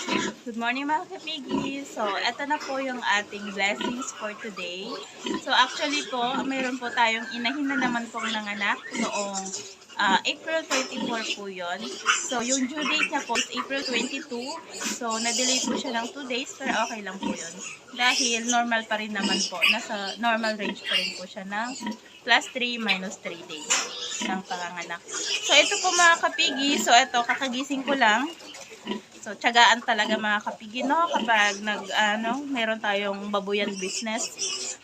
Good morning mga kapigi. So, eto na po yung ating blessings for today. So, actually po, mayroon po tayong inahin na naman pong nanganak noong ah, April 24 po yon. So, yung due date niya po is April 22. So, na-delay po siya ng 2 days, pero okay lang po yun. Dahil normal pa rin naman po. Nasa normal range pa rin po siya ng plus 3 minus 3 days ng panganganak. So, ito po mga kapigi. So, ito, kakagising ko lang. So, tiyagaan talaga mga kapigi, no? Kapag nag, ano, meron tayong babuyan business.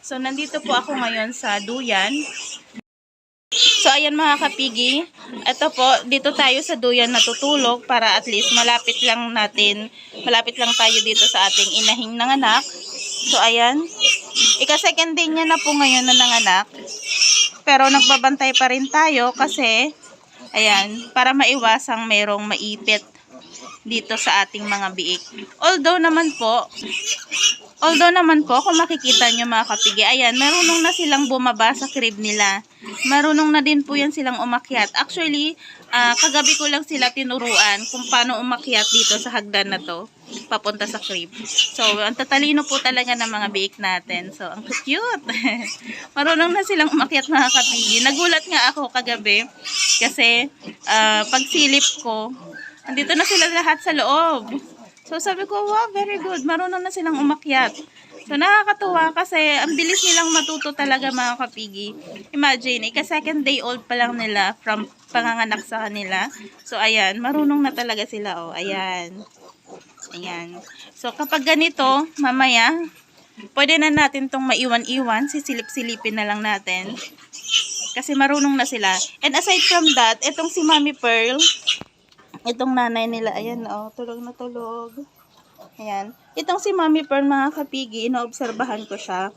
So, nandito po ako ngayon sa Duyan. So, ayan mga kapigi. Ito po, dito tayo sa Duyan natutulog para at least malapit lang natin, malapit lang tayo dito sa ating inahing nanganak. So, ayan. Ika-second day niya na po ngayon na nanganak. Pero nagbabantay pa rin tayo kasi, ayan, para maiwasang merong maipit dito sa ating mga biik. Although naman po, although naman po, kung makikita nyo mga kapigi, ayan, marunong na silang bumaba sa crib nila. Marunong na din po yan silang umakyat. Actually, ah, kagabi ko lang sila tinuruan kung paano umakyat dito sa hagdan na to, papunta sa crib. So, ang tatalino po talaga ng mga biik natin. So, ang cute. marunong na silang umakyat mga kapigi. Nagulat nga ako kagabi kasi ah, pagsilip ko, Andito na sila lahat sa loob. So sabi ko, wow, very good. Marunong na silang umakyat. So nakakatuwa kasi ang bilis nilang matuto talaga mga kapigi. Imagine, ika second day old pa lang nila from panganganak sa kanila. So ayan, marunong na talaga sila. Oh, ayan. Ayan. So kapag ganito, mamaya, pwede na natin tong maiwan-iwan. Sisilip-silipin na lang natin. Kasi marunong na sila. And aside from that, itong si Mami Pearl, Itong nanay nila, ayan, oh, tulog na tulog. Ayan. Itong si Mami Pearl, mga kapigi, inoobserbahan ko siya.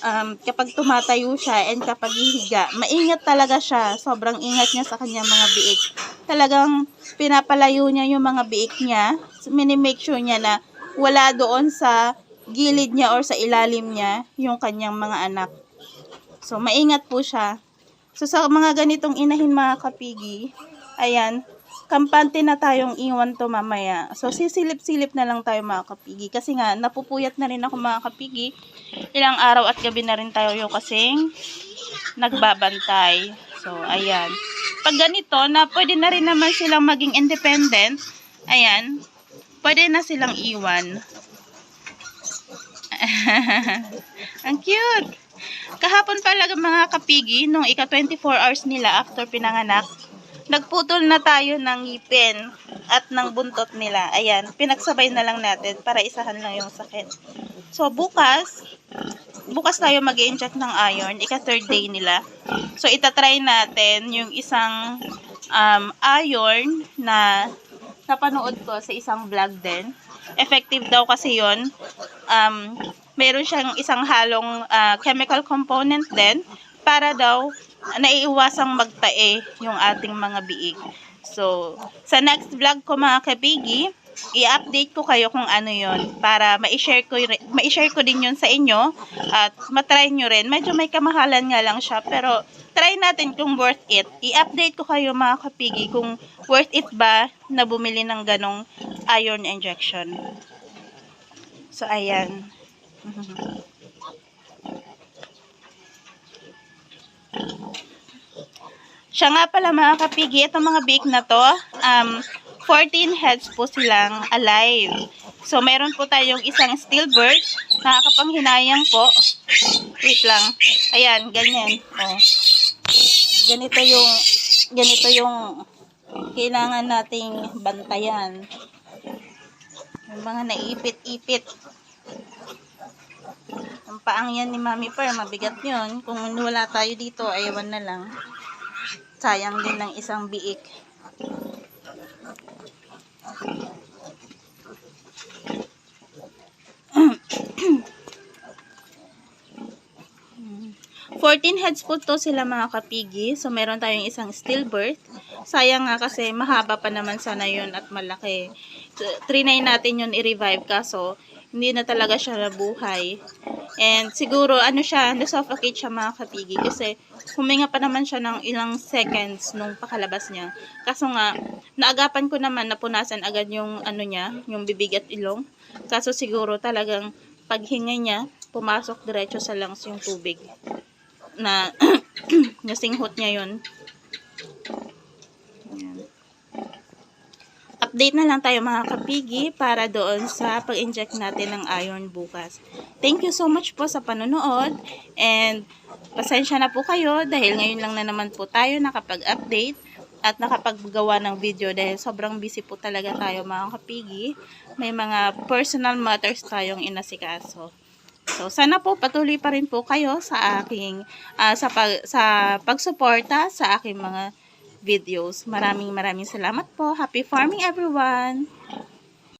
Um, kapag tumatayo siya and kapag hihiga, maingat talaga siya. Sobrang ingat niya sa kanyang mga biik. Talagang pinapalayo niya yung mga biik niya. Mini-make sure niya na wala doon sa gilid niya or sa ilalim niya yung kanyang mga anak. So, maingat po siya. So, sa mga ganitong inahin mga kapigi, ayan, kampante na tayong iwan to mamaya. So, sisilip-silip na lang tayo mga kapigi. Kasi nga, napupuyat na rin ako mga kapigi. Ilang araw at gabi na rin tayo yung kasing nagbabantay. So, ayan. Pag ganito, na pwede na rin naman silang maging independent, ayan, pwede na silang iwan. Ang cute! Kahapon pala mga kapigi, nung ika 24 hours nila after pinanganak, nagputol na tayo ng ngipin at ng buntot nila. Ayan, pinagsabay na lang natin para isahan lang yung sakit. So, bukas, bukas tayo mag inject ng iron, ika third day nila. So, itatry natin yung isang um, iron na napanood ko sa isang vlog din. Effective daw kasi yon um, meron siyang isang halong ah, chemical component din para daw naiiwasang magtae yung ating mga biig. So, sa next vlog ko mga kabigi, i-update ko kayo kung ano yon para ma-share ko, ma-share ko din yun sa inyo at matry nyo rin. Medyo may kamahalan nga lang siya pero try natin kung worth it. I-update ko kayo mga kapigi kung worth it ba na bumili ng ganong iron injection. So, ayan. Siya nga pala mga kapigi, itong mga bake na to, um, 14 heads po silang alive. So, meron po tayong isang stillbird, nakakapanghinayang po. Wait lang. Ayan, ganyan. Oh. Ganito yung, ganito yung kailangan nating bantayan. Yung mga naipit-ipit. Ang paang yan ni Mami Per, mabigat yun. Kung wala tayo dito, ayawan na lang sayang din ng isang biik. Fourteen heads po to sila mga kapigi. So, meron tayong isang stillbirth. Sayang nga kasi mahaba pa naman sana yun at malaki. So, trinay natin yun i-revive kaso hindi na talaga siya nabuhay. And siguro, ano siya, nasuffocate siya mga kapigi. Kasi huminga pa naman siya ng ilang seconds nung pakalabas niya. Kaso nga, naagapan ko naman na punasan agad yung ano niya, yung bibig at ilong. Kaso siguro talagang paghinga niya, pumasok diretso sa lungs yung tubig. Na nasinghot niya yun. Update na lang tayo mga kapigi para doon sa pag-inject natin ng iron bukas. Thank you so much po sa panonood and pasensya na po kayo dahil ngayon lang na naman po tayo nakapag-update at nakapaggawa ng video dahil sobrang busy po talaga tayo mga kapigi. May mga personal matters tayong inasikaso. So sana po patuloy pa rin po kayo sa aking ah, sa pag sa pagsuporta sa aking mga videos. Maraming maraming salamat po. Happy farming everyone.